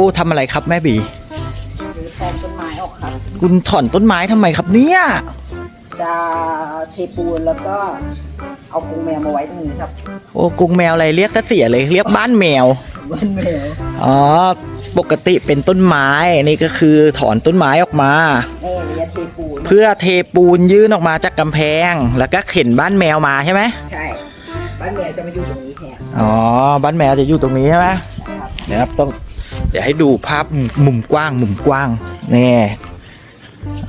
อ้ทำอะไรครับแม่บีหรือแทนต้นไม้ออกครับ คุณถอนต้นไม้ทำไมครับเนี่ย จะเทปูนแล้วก็เอากรงแมวมาไว้ตรงนี้ครับ โอ้กรุงแมวอะไรเรียกก็เสียเลยเรียกบ้านแมว บ้านแมว อ๋อ ปกติเป็นต้นไม้ นี่ก็คือถอนต้นไม้ออกมาแม่เลยจะเทปูน เพื่อเทปูนยื่นออกมาจากกำแพง แล้วก็เข็นบ้านแมวมาใช่ไหมใช่ บ้านแมวจะมาอยู่ตรงนี้แทนอ๋อ บ้านแมวจะอยู่ตรงนี้ใช่ไหมนะครับเดี๋ยวครับต้อง เดี๋ยวให้ดูภาพมุมกว้าง มุมกว้างนี่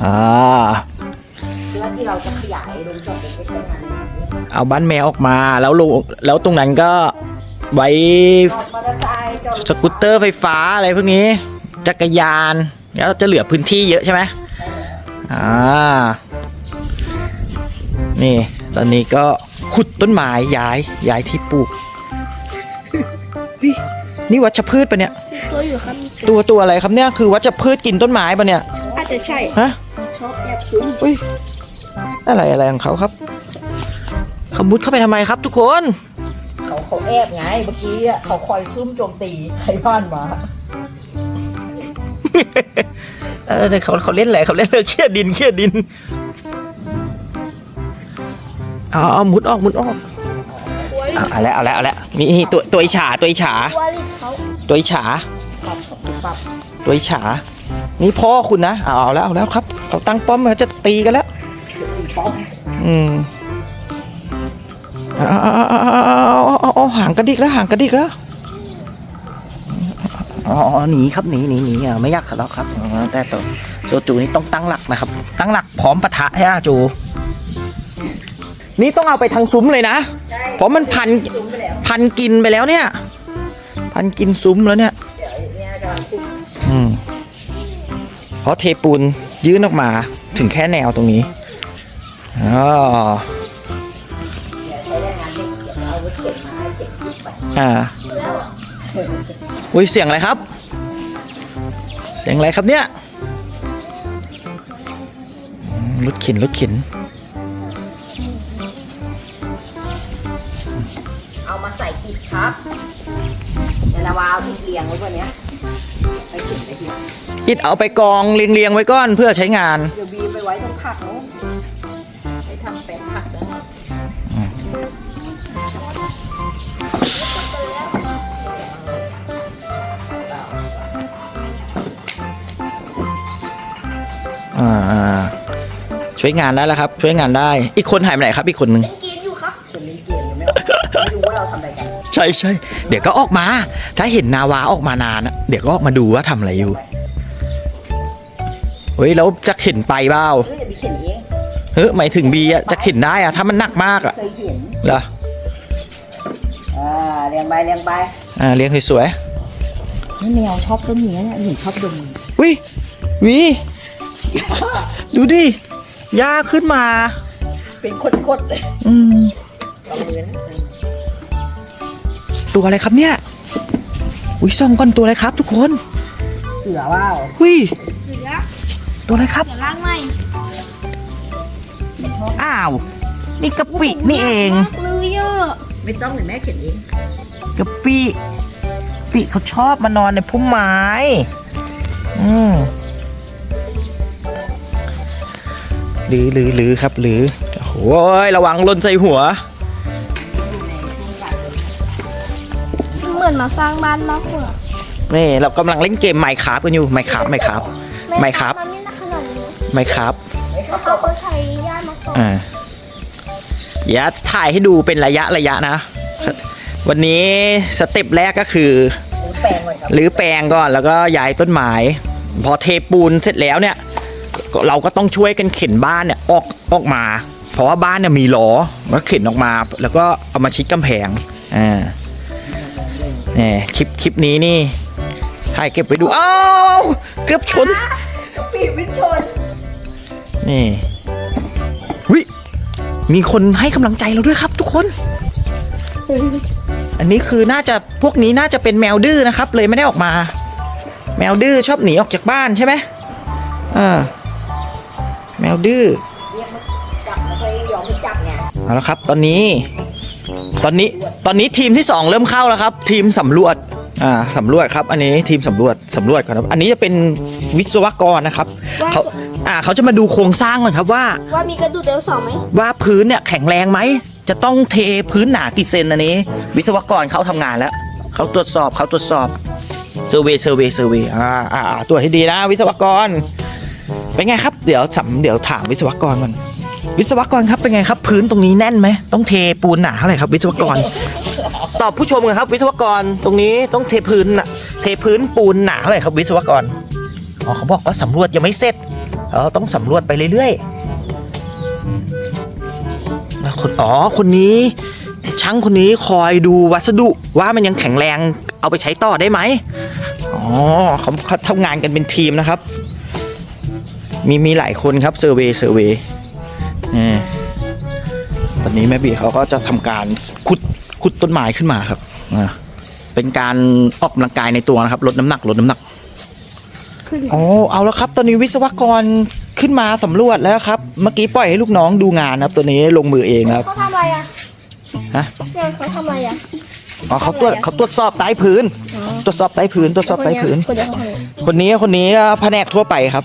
อ่าเพื่อที่เราจะขยายลงจอดเป็นใช้งานเอาบ้านแมวออกมาแล้วลงแล้วตรงนั้นก็ไว้จอดมอเตอร์ไซค์จอดสกูตเตอร์ไฟฟ้าอะไรพวกนี้ จักรยาน แล้วจะเหลือพื้นที่เยอะใช่ไหมอ่านี่ ตอนนี้ก็ขุดต้นไม้ย้ายย้ายที่ปลูกเฮ้ย นี่วัชพืชปะเนี่ยตัวอยู่ครับตัวตัวอะไรครับเนี่ยคือวัชพืชกินต้นไม้ปะเนี่ยอาจจะใช่ฮะชอบแอบซุ้มเฮ้ยอะไรอะไรของเขาครับเขามุดเข้าไปทำไมครับ ทุกคน เขาเขาแอบไงเมื่อกี้อะเขาคอยซุ่มโจมตีใครบ้านมาเออเดี๋ยวเขาเขาเล่นอะไรเขาเล่นเรื่องเครียดดินเครียดดินเอ๋อามุดออกมุดออกตัว เอาเอาแล้วเอาแล้วเอาแล้วนี่นี่ตัวตัวอิจฉาตัวอิจฉาตัวลิเขาตัวอิจฉาปรับปรับตัวอิจฉา นี่พ่อคุณนะเอาเอาแล้วเอาแล้วครับเขาตั้งป้อมเขาจะตีกันแล้วตีป้อมอืมเอาเอาเอาเอาเอาเอาเอาห่างกระดิกแล้วห่างกระดิกแล้วอ๋ออ๋อหนีครับหนีหนีหนีอะไม่ยากแล้วครับอ๋อแต่ตัวโจจูนี่ต้องตั้งหลักนะครับ ตั้งหลักพร้อมปะทะใช่ไหมจู นี่ต้องเอาไปทางซุ้มเลยนะใช่ เพราะมันพันพันกินไปแล้วเนี่ย พันกินซุ้มแล้วเนี่ยอืมเพราะเทปูนยื่นออกมาถึงแค่แนวตรงนี้อ๋ออ่าอุ้ยเสียงอะไรครับ เสียงอะไรครับเนี่ยรถเข็นรถเข็น เอามาใส่กิดครับเดี๋ยวเราเอาที่เรียงไว้บนเนี้ยไปเข็นไปทีอิดเอาไปกองเรียงเรียงๆไว้ก่อนเพื่อใช้งาน เดี๋ยวบีมไปไว้ตรงผักนู้นไปทำแปลงผักได้อ่าอ่าช่วยงานได้แล้วครับ ช่วยงานได้ อีกคนหายไปไหนครับ อีกคนนึง ทำอะไรกันใช่ใช่เดี๋ยวก็ออกมา ถ้าเห็นนาวาออกมานานอะเดี๋ยวก็ออกมาดูว่าทำอะไรอยู่เฮ้ยแล้วจะเข็นไปเปล่าเฮ้ยอย่าไปเข็นเองเฮ้ยหมายถึงบีอะจะเข็นได้อะถ้ามันหนักมากอะเคยเข็นเหรออ่าเรียงใบเรียงใบอ่าเลี้ยงสวยนี่แมวชอบต้นนี้เนี่ยหนูชอบดมๆวิวีดูดิหญ้าขึ้นมา เป็นคดๆเลยอืมลองมือนะ ตัวอะไรครับเนี่ย อุ้ยส่องก่อนตัวอะไรครับทุกคน เสือว่าวหุยเสือตัวอะไรครับ เสือล่างไหมอ้าว นี่กะปินี่เอง มากเลยอะไม่ต้องเดี๋ยวแม่เข็นเองกะปิปิเขาชอบมานอนในพุ่มไม้ อืมหรือหรือหรือครับหรือ โอ้ยระวังหล่นใส่หัว เหมือนมาสร้างบ้านมากกว่านี่เรากำลังเล่นเกมไมค์ครับกันอยู่ไมค์ครับไมค์ครับไม่ครับมันไม่น่าขนาดนี้ไมค์ครับแล้วเขาก็ใช้ย่ามาก่อนอ่าเดี๋ยวถ่ายให้ดูเป็นระยะระยะนะสวันนี้สเต็ปแรกก็คือหรือแปลงเลยครับหรือแปลงก่อนแล้วก็ย้ายต้นไม้พอเทปูนเสร็จแล้วเนี่ยก็เราก็ต้องช่วยกันเข็นบ้านเนี่ยออกออกมา เพราะว่าบ้านเนี่ยมีล้อก็เข็นออกมา แล้วก็เอามาชิดกำแพงอ่าเนี่ยคลิปคลิปนี้นี่ถ่ายเก็บไว้ดูอ้าวเกือบชนกะปิวิชชน นี่วิมีคนให้กำลังใจเราด้วยครับทุกคน อันนี้คือน่าจะพวกนี้น่าจะเป็นแมวดื้อนะครับ เลยไม่ได้ออกมา แมวดื้อชอบหนีออกจากบ้านใช่ไหมอ่าแมวดื้อเรียกมันจับมันไปยอมไปจับไงเอาละครับ ตอนนี้ ตอนนี้ ตอนนี้ทีมที่สองเริ่มเข้าแล้วครับ ทีมสำรวจอ่าสำรวจครับ อันนี้ทีมสำรวจสำรวจก่อนครับอันนี้จะเป็นวิศวกรนะครับเขาอ่าเขาจะมาดูโครงสร้างก่อนครับว่า ว่ามีกระดูกเดลสองไหมว่าพื้นเนี่ยแข็งแรงไหม จะต้องเทพื้นหนากี่เซนอันนี้ วิศวกรเขาทำงานแล้วเขาตรวจสอบเขาตรวจสอบเซอร์เวย์เซอร์เวย์เซอร์เวย์อ่าอ่าอ่าตรวจให้ดีนะ วิศวกรเป็นไงครับ เดี๋ยวสำเดี๋ยวถามวิศวกรก่อน วิศวกรครับเป็นไงครับ พื้นตรงนี้แน่นไหมต้องเทปูนหนาเท่าไหร่ครับ วิศวกร ตอบผู้ชมกันครับ วิศวกรตรงนี้ต้องเทพื้นน่ะเทพื้นปูนหนาเท่าไหร่ครับ วิศวกรอ๋อเขาบอกว่าสำรวจยังไม่เสร็จเราต้องสำรวจไปเรื่อยๆคนอ๋อคนนี้ช่างคนนี้คอยดูวัสดุว่ามันยังแข็งแรงเอาไปใช้ต่อได้ไหมอ๋อเขาเขาทำงานกันเป็นทีมนะครับ มีมีหลายคนครับเซอร์เวย์เซอร์เวย์ นี่ตอนนี้แม่บีเขาก็จะทำการขุดขุดต้นไม้ขึ้นมาครับอ่าเป็นการออกกำลังกายในตัวนะครับ ลดน้ำหนักลดน้ำหนักโอ้เอาแล้วครับ ตอนนี้วิศวกรขึ้นมาสำรวจแล้วครับ เมื่อกี้ปล่อยให้ลูกน้องดูงานนะครับ ตัวนี้ลงมือเองนะครับเขาทำอะไรอะฮะเนี่ยเขาทำอะไรอะอ๋อเขาตรวจเขาตรวจสอบใต้พื้น ตรวจสอบใต้พื้น ตรวจสอบใต้พื้น คนเดียวเขาเลยคนนี้คนนี้แผนกทั่วไปครับ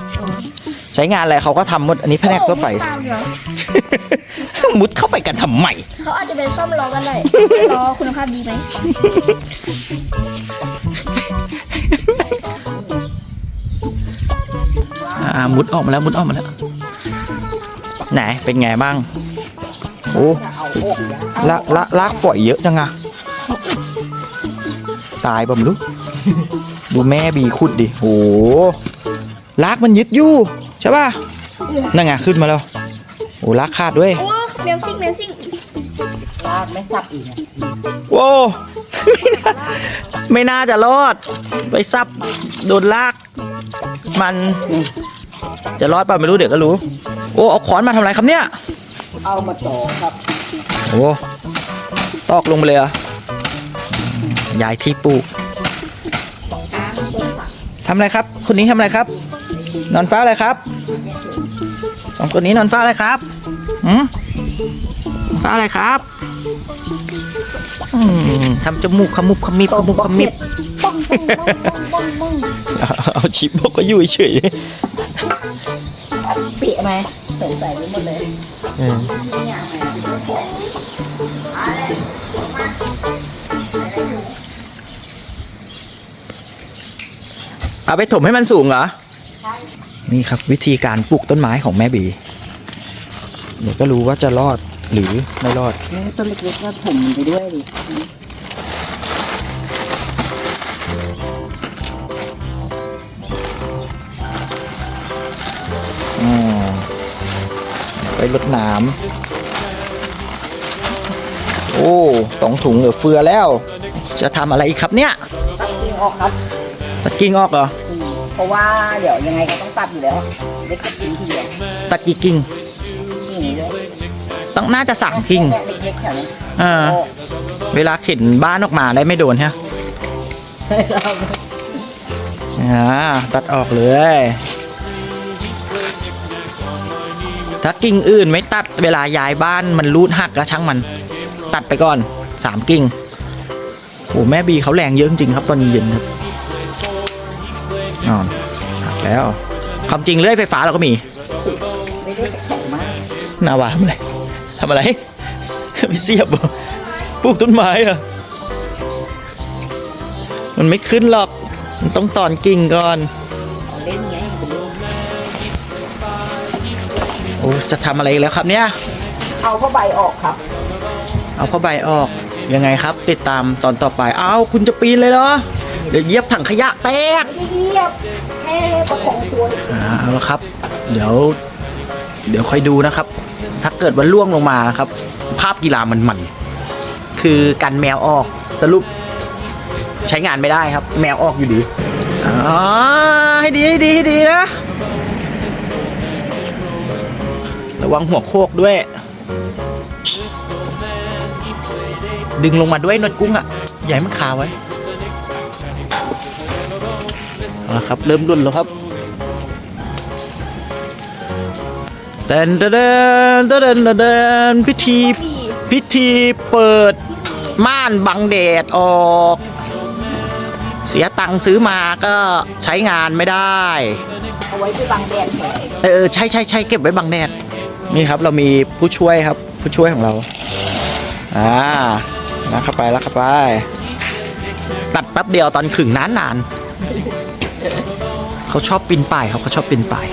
ใช้งานอะไรเขาก็ทำหมดอันนี้แผนกทั่วไป โอ้ม่ตามเหรอมุดเข้าไปกันทำไม เขาอาจจะเป็นซ่อมล้อกันได้ล้อคุณภาพดีไหมอ่ามุดออกมาแล้วมุดออกมาแล้ว ไหนเป็นไงบ้างโอ้เอาโอกอย่างละละลากฝอยเยอะจังอะตายบ่มลูกดูแม่บีขุดดิโหลากมันยึดอยู่ใช่ป่ะนั่นไงขึ้นมาแล้วโอ้ลากขาดด้วยโอ้แมวซิ่งแมวซิ่งลากไม่สับอีกอะโว้ไม่น่าจะรอด ไปซับโดนลาก มัน จะรอดป่ะไม่รู้เดี๋ยวก็รู้ โอ้เอาขอนมาทำอะไรครับเนี่ย เอามาต่อครับ โอ้ตอกลงไปเลยเหรอะย้ายที่ปลูกทำอะไรครับคนนี้ทำอะไรครับ นอนฟ้าอะไรครับ สองคนนี้นอนฟ้าอะไรครับหืมนอนฟ้าอะไรครับอืมทำจมูกขมุบขมิบขมุบขมิบป้องป้องป้องป้องป้องป้องเอาเอาชิปบอกก็อยู่เฉยเปียไหมใส่ใส่ไปหมดเลยๆอืมเนี่ยไหมเอาไปถมให้มันสูงเหรอ นี่ครับวิธีการปลูกต้นไม้ของแม่บีเดี๋ยวก็รู้ว่าจะรอดหรือไม่รอดนี่ต้นเล็กๆก็ผมไปด้วยดิอืมไปรดน้ำโอ้สองถุงเหลือเฟือแล้ว จะทำอะไรอีกครับเนี่ย ตัดกิ่งออกครับ ตัดกิ่งออกเหรออืม เพราะว่าเดี๋ยวยังไงก็ต้องตัดอยู่แล้วเล็กกิ่งทีเดียวตัดกี่กิ่งกิ่งนี้เลยต้องน่าจะสามกิ่ง แค่เล็กๆแถวนี้อ่าโอ้เวลาเข็นบ้านออกมาได้ไม่โดนฮะอ่าตัดออกเลย ถ้ากิ่งอื่นไม่ตัดเวลาย้ายบ้านมันรูดหักก็ช่างมัน ตัดไปก่อนสามกิ่งโอ้แม่บีเขาแรงเยอะจริงๆครับตอนเย็นครับ นอนหักแล้วความจริงเลื่อยไฟฟ้าเราก็มีไม่ได้แข็งมากนาวาทำอะไรทำอะไรไปเสียบเหรอปลูกต้นไม้เหรอะมันไม่ขึ้นหรอก มันต้องตอนกิ่งก่อน เอาเล่นไงคุณดูโอ้จะทำอะไรอีกแล้วครับเนี่ย เอาผ้าใบออกครับเอาผ้าใบออก ยังไงครับ ติดตามตอนต่อไปเอาคุณจะปีนเลยเหรอ เดี๋ยวเหยียบถังขยะแตกไม่เยียบแค่ประคองตัวอ่าเอาละครับ เดี๋ยว เดี๋ยวค่อยดูนะครับ ถ้าเกิดว่าล่วงลงมาครับ ภาพกีฬามันมันคือกันแมวออกสรุป ใช้งานไม่ได้ครับ แมวออกอยู่ดีอ๋อให้ดีให้ดีให้ดีนะระวังหัวโคกด้วย ดึงลงมาด้วยนวดกุ้งอะอย่าให้มันคาไว้ เอาละครับเริ่มรุ่นแล้วครับเต้นเต้นเต้นเต้นเต้นเต้นพิธีดีพิธีเปิดม่านบังแดดออก เสียตังค์ซื้อมาก็ใช้งานไม่ได้ เอาไว้ที่บังแดดแผลเออใช่ใช่ใช่เก็บไว้บังแดดนี่ครับเรามีผู้ช่วยครับผู้ช่วยของเราอ่าลักเข้าไปลักเข้าไป ตัดแป๊บเดียวตอนขึงนานนานๆ เขาชอบปีนป่ายครับเขาชอบปีนป่าย